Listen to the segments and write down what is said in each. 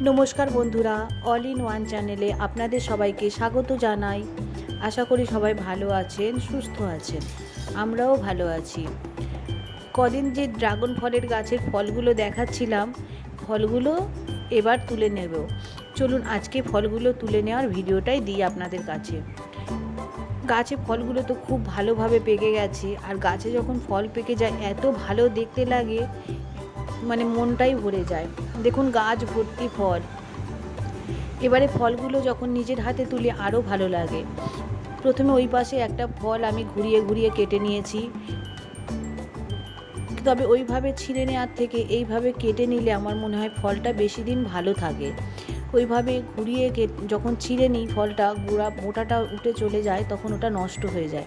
নমস্কার বন্ধুরা all in one চ্যানেলে আপনাদের সবাইকে স্বাগত জানাই। আশা করি সবাই ভালো আছেন, সুস্থ আছেন। আমরাও ভালো আছি। কদিন যে ড্রাগন ফলের গাছের ফলগুলো দেখাচ্ছিলাম, ফলগুলো এবার তুলে নেব। চলুন আজকে ফলগুলো তুলে নেওয়ার ভিডিওটাই দিই আপনাদের কাছে। গাছে ফলগুলো তো খুব ভালোভাবে পেকে গেছে, আর গাছে যখন ফল পেকে যায়, এত ভালো দেখতে লাগে মানে মনটাই ভরে যায়। দেখুন গাছ ভর্তি ফল। এবারে ফলগুলো যখন নিজের হাতে তুলে আরও ভালো লাগে। প্রথমে ওই পাশে একটা ফল আমি ঘুরিয়ে ঘুরিয়ে কেটে নিয়েছি। তবে ওইভাবে ছিঁড়ে নেওয়ার থেকে এইভাবে কেটে নিলে আমার মনে হয় ফলটা বেশি দিন ভালো থাকে। ওইভাবে ঘুরিয়ে যখন ছিঁড়ে নিই ফলটা, গুঁড়া মোটাটা উঠে চলে যায়, তখন ওটা নষ্ট হয়ে যায়।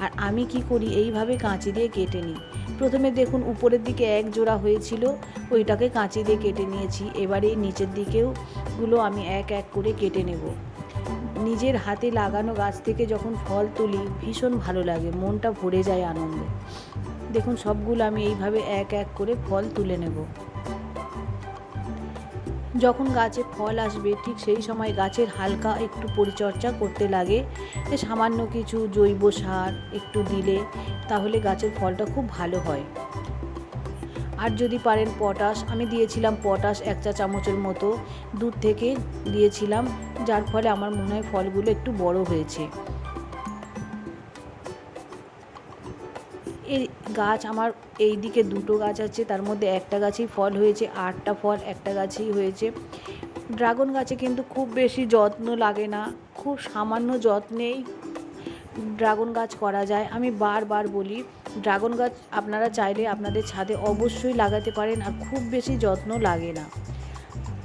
আর আমি কি করি? এইভাবে কাঁচি দিয়ে কেটে নিই। প্রথমে দেখুন উপরের দিকে এক জোড়া হয়েছিল, ওইটাকে কাঁচি দিয়ে কেটে নিয়েছি। এবারে নিচের দিকেও গুলো আমি এক এক করে কেটে নেব। নিজের হাতে লাগানো গাছ থেকে যখন ফল তুলি, ভীষণ ভালো লাগে, মনটা ভরে যায় আনন্দে। দেখুন সবগুলো আমি এইভাবে এক এক করে ফল তুলে নেব। যখন গাছে ফল আসবে, ঠিক সেই সময় গাছের হালকা একটু পরিচর্যা করতে লাগে। সামান্য কিছু জৈব সার একটু দিলে তাহলে গাছের ফলটা খুব ভালো হয়। আর যদি পারেন পটাশ, আমি দিয়েছিলাম পটাশ এক চা চামচের মতো। দুধ থেকে দিয়েছিলাম, যার ফলে আমার মনে হয় ফলগুলো একটু বড় হয়েছে। এই গাছ আমার এই দিকে দুটো গাছ আছে, তার মধ্যে একটা গাছেই ফল হয়েছে, আটটা ফল একটা গাছেই হয়েছে। ড্রাগন গাছে কিন্তু খুব বেশি যত্ন লাগে না, খুব সামান্য যত্নেই ড্রাগন গাছ করা যায়। আমি বারবার বলি, ড্রাগন গাছ আপনারা চাইলে আপনাদের ছাদে অবশ্যই লাগাতে পারেন আর খুব বেশি যত্ন লাগে না।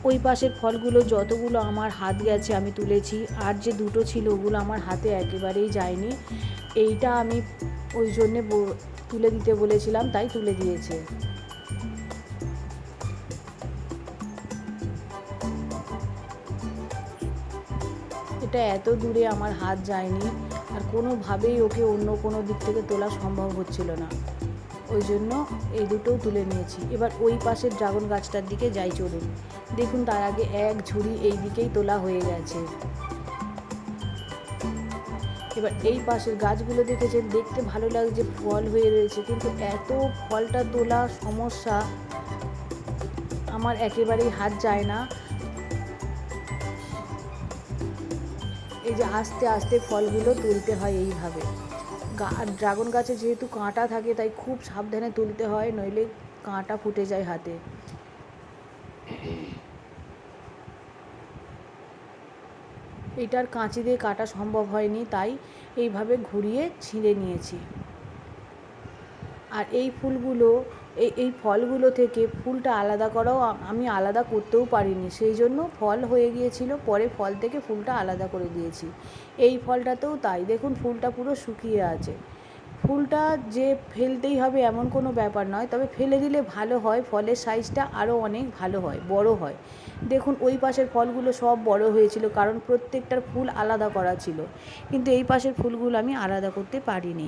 ওই পাশের ফলগুলো যতগুলো আমার হাত গেছে আমি তুলেছি, আর যে দুটো ছিল ওগুলো আমার হাতে একেবারেই যায়নি। এইটা আমি ওই জন্যে তুলে দিতে বলেছিলাম, তাই তুলে দিয়েছে। এটা এত দূরে আমার হাত যায়নি, আর কোনোভাবেই ওকে অন্য কোনো দিক থেকে তোলা সম্ভব হচ্ছিল না। ওই জন্য এই দুটোও তুলে নিয়েছি। এবার ওই পাশের ড্রাগন গাছটার দিকে যাই চলুন। দেখুন তার আগে এক ঝুড়ি এই দিকেই তোলা হয়ে গেছে। এবার এই পাশের গাছগুলো দেখেছেন, দেখতে ভালো লাগছে, ফল হয়ে রয়েছে। কিন্তু এত ফলটা তোলা সমস্যা, আমার একেবারেই হাত যায় না। এই যে আস্তে আস্তে ফলগুলো তুলতে হয় এইভাবে। ড্রাগন গাছে যেহেতু কাঁটা থাকে, তাই খুব সাবধানে তুলতে হয়, নইলে কাঁটা ফুটে যায় হাতে। এটার কাঁচি দিয়ে কাটা সম্ভব হয়নি, তাই এইভাবে ঘুরিয়ে ছিঁড়ে নিয়েছি। আর এই ফুলগুলো, এই এই ফলগুলো থেকে ফুলটা আলাদা করাও আমি আলাদা করতেও পারিনি, সেই জন্য ফল হয়ে গিয়েছিল, পরে ফল থেকে ফুলটা আলাদা করে দিয়েছি। এই ফলটাতেও তাই, দেখুন ফুলটা পুরো শুকিয়ে আছে। ফুলটা যে ফেলতেই হবে এমন কোনো ব্যাপার নয়, তবে ফেলে দিলে ভালো হয়, ফলের সাইজটা আরও অনেক ভালো হয়, বড় হয়। দেখুন, ওই পাশের ফলগুলো সব বড় হয়েছিল, কারণ প্রত্যেকটার ফুল আলাদা করা ছিল। কিন্তু এই পাশের ফুলগুলো আমি আলাদা করতে পারিনি।